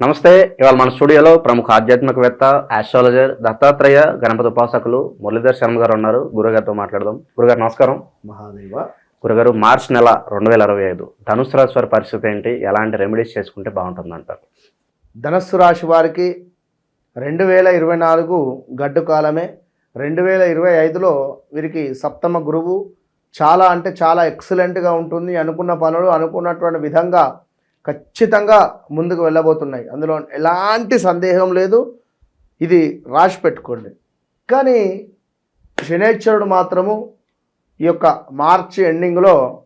నమస్తే ఇవాళ మన స్టూడియోలో ప్రముఖ ఆధ్యాత్మికవేత్త ఆస్ట్రాలజర్ దత్తాత్రేయ గణపతి ఉపాసకులు మురళీధర్ శర్మ గారు ఉన్నారు. గురుగారితో మాట్లాడదాం. గురుగారు నమస్కారం. మహాదేవ. గురుగారు మార్చ్ నెల రెండు వేల ఇరవై ఐదు ధనుసు రాశి వారి పరిస్థితి ఏంటి? ఎలాంటి రెమెడీస్ చేసుకుంటే బాగుంటుంది అంటారు? ధనస్సు రాశి వారికి రెండు వేల ఇరవై నాలుగు గడ్డు కాలమే. రెండు వేల ఇరవై ఐదులో వీరికి సప్తమ గురువు. చాలా అంటే చాలా ఎక్సలెంట్గా ఉంటుంది. అనుకున్న పనులు అనుకున్నటువంటి విధంగా ఖచ్చితంగా ముందుకు వెళ్ళబోతున్నాయి. అందులో ఎలాంటి సందేహం లేదు. ఇది రాసి పెట్టుకోండి. కానీ శనేశ్వరుడు మాత్రము ఈ యొక్క మార్చి ఎండింగ్లో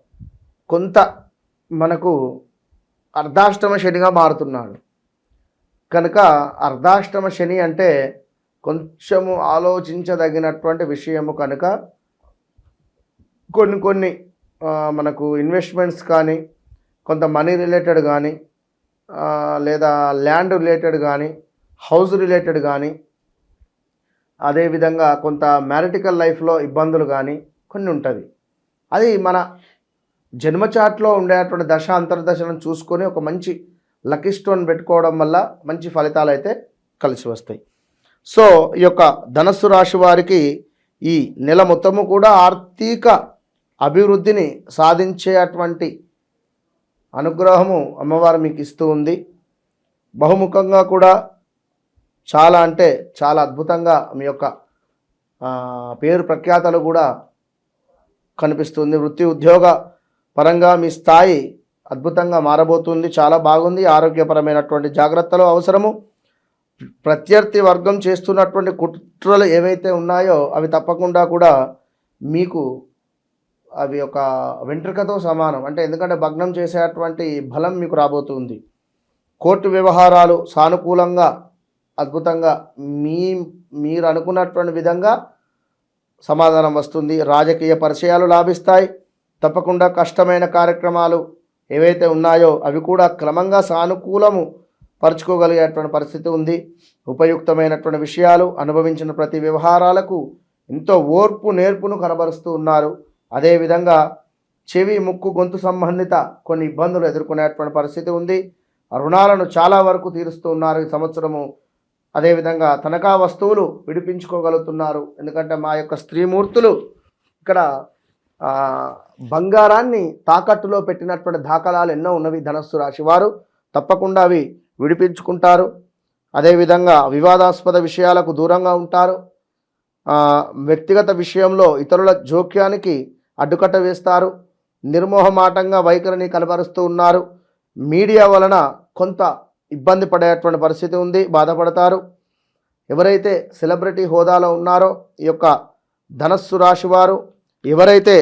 కొంత మనకు అర్ధాష్టమ శనిగా మారుతున్నాడు. కనుక అర్ధాష్టమ శని అంటే కొంచెము ఆలోచించదగినటువంటి విషయము కనుక కొన్ని కొన్ని మనకు ఇన్వెస్ట్మెంట్స్ కానీ కొంత మనీ రిలేటెడ్ కానీ లేదా ల్యాండ్ రిలేటెడ్ కానీ హౌస్ రిలేటెడ్ కానీ అదేవిధంగా కొంత మ్యారిటికల్ లైఫ్లో ఇబ్బందులు కానీ కొన్ని ఉంటుంది. అది మన జన్మచాట్లో ఉండేటువంటి దశ అంతర్దశలను చూసుకొని ఒక మంచి లక్కీ స్టోన్ పెట్టుకోవడం వల్ల మంచి ఫలితాలు అయితే కలిసి వస్తాయి. సో ఈ యొక్క ధనస్సు రాశి వారికి ఈ నెల మొత్తము కూడా ఆర్థిక అభివృద్ధిని సాధించేటువంటి అనుగ్రహము అమ్మవారు మీకు ఇస్తూ ఉంది. బహుముఖంగా కూడా చాలా అంటే చాలా అద్భుతంగా మీ యొక్క పేరు ప్రఖ్యాతలు కూడా కనిపిస్తుంది. వృత్తి ఉద్యోగ పరంగా మీ స్థాయి అద్భుతంగా మారబోతుంది. చాలా బాగుంది. ఆరోగ్యపరమైనటువంటి జాగ్రత్తలు అవసరము. ప్రత్యర్థి వర్గం చేస్తున్నటువంటి కుట్రలు ఏవైతే ఉన్నాయో అవి తప్పకుండా కూడా మీకు అవి ఒక వెంట్రుకతో సమానం. అంటే ఎందుకంటే భగ్నం చేసేటువంటి బలం మీకు రాబోతుంది. కోర్టు వ్యవహారాలు సానుకూలంగా అద్భుతంగా మీ మీరు అనుకున్నటువంటి విధంగా సమాధానం వస్తుంది. రాజకీయ పరిచయాలు లాభిస్తాయి. తప్పకుండా కష్టమైన కార్యక్రమాలు ఏవైతే ఉన్నాయో అవి కూడా క్రమంగా సానుకూలము పరుచుకోగలిగేటువంటి పరిస్థితి ఉంది. ఉపయుక్తమైనటువంటి విషయాలు అనుభవించిన ప్రతి వ్యవహారాలకు ఎంతో ఓర్పు నేర్పును కనబరుస్తూ ఉన్నారు. అదేవిధంగా చెవి ముక్కు గొంతు సంబంధిత కొన్ని ఇబ్బందులు ఎదుర్కొనేటువంటి పరిస్థితి ఉంది. రుణాలను చాలా వరకు తీరుస్తూ ఉన్నారు ఈ సంవత్సరము. అదేవిధంగా తనఖా వస్తువులు విడిపించుకోగలుగుతున్నారు. ఎందుకంటే మా యొక్క స్త్రీమూర్తులు ఇక్కడ బంగారాన్ని తాకట్టులో పెట్టినటువంటి దాఖలాలు ఎన్నో ఉన్నవి ధనస్సు రాశి వారు. తప్పకుండా అవి విడిపించుకుంటారు. అదేవిధంగా వివాదాస్పద విషయాలకు దూరంగా ఉంటారు. వ్యక్తిగత విషయంలో ఇతరుల జోక్యానికి అడ్డుకట్ట వేస్తారు. నిర్మోహమాటంగా వైఖరిని కనబరుస్తూ ఉన్నారు. మీడియా వలన కొంత ఇబ్బంది పడేటువంటి పరిస్థితి ఉంది బాధపడతారు. ఎవరైతే సెలబ్రిటీ హోదాలో ఉన్నారో ఈ యొక్క ధనస్సు రాశి వారు ఎవరైతే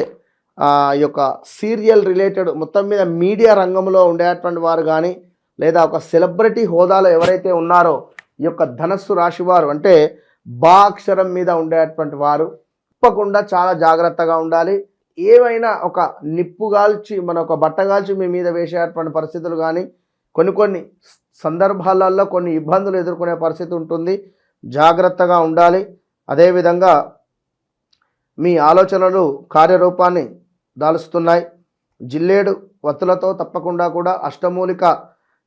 ఈ యొక్క సీరియల్ రిలేటెడ్ మొత్తం మీద మీడియా రంగంలో ఉండేటువంటి వారు కానీ లేదా ఒక సెలబ్రిటీ హోదాలో ఎవరైతే ఉన్నారో ఈ యొక్క ధనస్సు రాశి వారు అంటే బా అక్షరం మీద ఉండేటువంటి వారు. తప్పకుండా చాలా జాగ్రత్తగా ఉండాలి. ఏవైనా ఒక నిప్పు గాల్చి మన ఒక బట్టగాల్చి మీ మీద వేసేటువంటి పరిస్థితులు కానీ కొన్ని కొన్ని సందర్భాలలో కొన్ని ఇబ్బందులు ఎదుర్కొనే పరిస్థితి ఉంటుంది. జాగ్రత్తగా ఉండాలి. అదేవిధంగా మీ ఆలోచనలు కార్యరూపాన్ని దాలుస్తున్నాయి. జిల్లేడు వత్తులతో తప్పకుండా కూడా అష్టమూలిక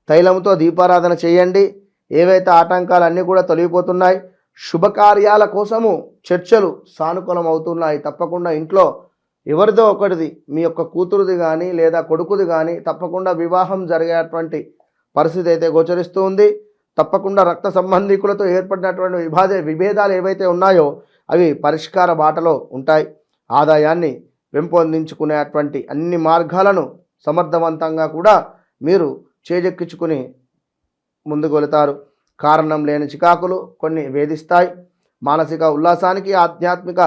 తైలంతో దీపారాధన చేయండి. ఏవైతే ఆటంకాలు అన్నీ కూడా తొలగిపోతున్నాయి శుభకార్యాల కోసము చర్చలు సానుకూలం అవుతున్నాయి తప్పకుండా ఇంట్లో ఎవరిదో ఒకటిది మీ యొక్క కూతురుది కానీ లేదా కొడుకుది కానీ తప్పకుండా వివాహం జరిగేటువంటి పరిస్థితి అయితే గోచరిస్తూ ఉంది. తప్పకుండా రక్త సంబంధికులతో ఏర్పడినటువంటి విభాద విభేదాలు ఏవైతే ఉన్నాయో అవి పరిష్కార బాటలో ఉంటాయి. ఆదాయాన్ని పెంపొందించుకునేటువంటి అన్ని మార్గాలను సమర్థవంతంగా కూడా మీరు చేజెక్కించుకుని ముందుకు వెళతారు. కారణం లేని చికాకులు కొన్ని వేధిస్తాయి. మానసిక ఉల్లాసానికి ఆధ్యాత్మిక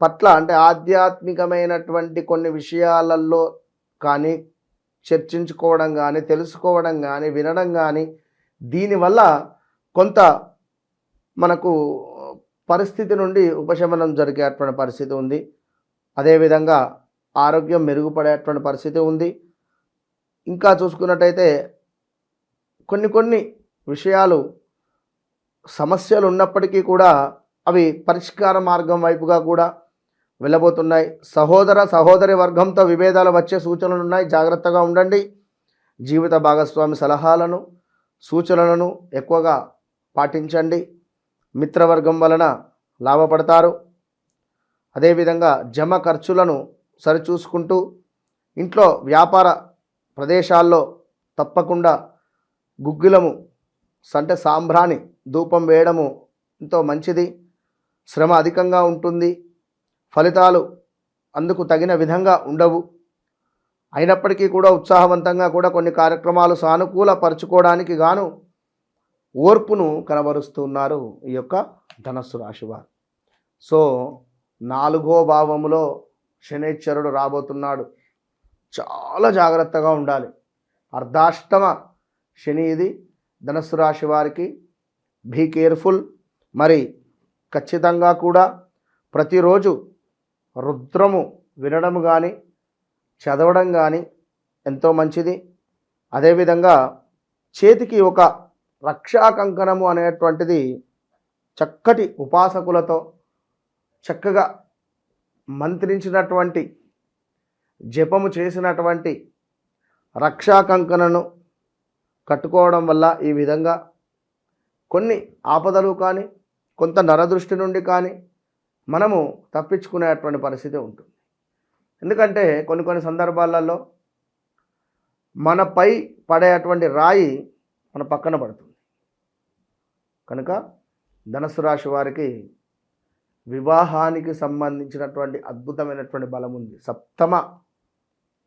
పట్ల అంటే ఆధ్యాత్మికమైనటువంటి కొన్ని విషయాలలో కానీ చర్చించుకోవడం కానీ తెలుసుకోవడం కానీ వినడం కానీ దీనివల్ల కొంత మనకు పరిస్థితి నుండి ఉపశమనం జరిగేటువంటి పరిస్థితి ఉంది. అదేవిధంగా ఆరోగ్యం మెరుగుపడేటువంటి పరిస్థితి ఉంది. ఇంకా చూసుకున్నట్టయితే కొన్ని కొన్ని విషయాలు సమస్యలు ఉన్నప్పటికీ కూడా అవి పరిష్కార మార్గం వైపుగా కూడా వెళ్ళబోతున్నాయి. సహోదర సహోదరి వర్గంతో విభేదాలు వచ్చే సూచనలు ఉన్నాయి. జాగ్రత్తగా ఉండండి. జీవిత భాగస్వామి సలహాలను సూచనలను ఎక్కువగా పాటించండి. మిత్రవర్గం వలన లాభపడతారు. అదేవిధంగా జమ ఖర్చులను సరిచూసుకుంటూ ఇంట్లో వ్యాపార ప్రదేశాల్లో తప్పకుండా గుగ్గిలము అంటే సాంబ్రాణి ధూపం వేయడము ఎంతో మంచిది. శ్రమ అధికంగా ఉంటుంది. ఫలితాలు అందుకు తగిన విధంగా ఉండవు. అయినప్పటికీ కూడా ఉత్సాహవంతంగా కూడా కొన్ని కార్యక్రమాలు సానుకూలపరుచుకోవడానికి గాను ఓర్పును కనబరుస్తున్నారు ఈ యొక్క ధనస్సు రాశి వారు. సో నాలుగో భావములో శనేశ్వరుడు రాబోతున్నాడు. చాలా జాగ్రత్తగా ఉండాలి. అర్ధాష్టమ శని ఇది ధనస్సు రాశి వారికి. Be careful. మరి ఖచ్చితంగా కూడా ప్రతిరోజు రుద్రము వినడం కానీ చదవడం కానీ ఎంతో మంచిది. అదేవిధంగా చేతికి ఒక రక్షా కంకణము అనేటువంటిది చక్కటి ఉపాసకులతో చక్కగా మంత్రించినటువంటి జపము చేసినటువంటి రక్షా కంకణను కట్టుకోవడం వల్ల ఈ విధంగా కొన్ని ఆపదలు కానీ కొంత నరదృష్టి నుండి కానీ మనము తప్పించుకునేటువంటి పరిస్థితి ఉంటుంది. ఎందుకంటే కొన్ని కొన్ని సందర్భాలలో మనపై పడేటువంటి రాయి మన పక్కన పడుతుంది. కనుక ధనస్సు రాశి వారికి వివాహానికి సంబంధించినటువంటి అద్భుతమైనటువంటి బలం ఉంది. సప్తమ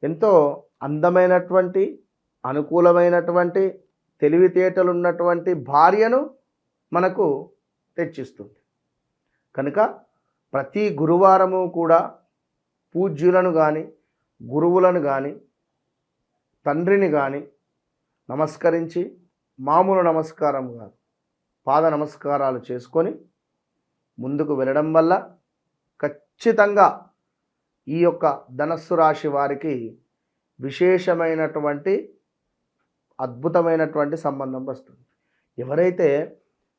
ఎంతో అందమైనటువంటి అనుకూలమైనటువంటి తెలివితేటలు ఉన్నటువంటి భార్యను మనకు తెచ్చిస్తుంది. కనుక ప్రతి గురువారము కూడా పూజ్యులను కానీ గురువులను కానీ తండ్రిని కానీ నమస్కరించి మామూలు నమస్కారం కాదు పాద నమస్కారాలు చేసుకొని ముందుకు వెళ్ళడం వల్ల ఖచ్చితంగా ఈ యొక్క ధనస్సు రాశి వారికి విశేషమైనటువంటి అద్భుతమైనటువంటి సంబంధం వస్తుంది. ఎవరైతే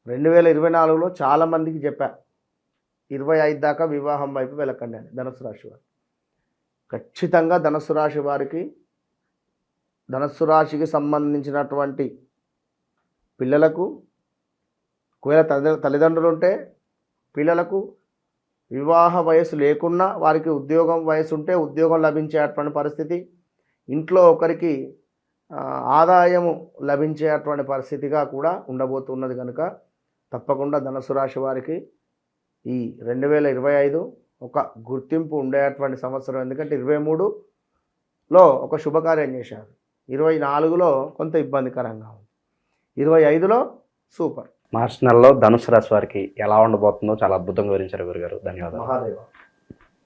రెండు వేల ఇరవై నాలుగులో చాలామందికి చెప్పా ఇరవై ఐదు దాకా వివాహం వైపు వెళ్ళకండి అని ధనుసు రాశి వారు. ఖచ్చితంగా ధనుసు రాశి వారికి ధనుసు రాశికి సంబంధించినటువంటి పిల్లలకు ఒకవేళ తల్లి తల్లిదండ్రులు ఉంటే పిల్లలకు వివాహ వయసు లేకున్నా వారికి ఉద్యోగం వయసు ఉంటే ఉద్యోగం లభించేటువంటి పరిస్థితి ఇంట్లో ఒకరికి ఆదాయము లభించేటువంటి పరిస్థితిగా కూడా ఉండబోతున్నది కనుక తప్పకుండా ధనుసు రాశి వారికి ఈ రెండు వేల ఇరవై ఐదు ఒక గుర్తింపు ఉండేటువంటి సంవత్సరం. ఎందుకంటే ఇరవై మూడులో ఒక శుభకార్యం చేశారు. ఇరవై నాలుగులో కొంత ఇబ్బందికరంగా ఉంది. ఇరవై ఐదులో సూపర్. మార్చి నెలలో ధనుసు రాశి వారికి ఎలా ఉండబోతుందో చాలా అద్భుతంగా వివరించారు గురుగారు. ధన్యవాదాలు. మహాదేవ.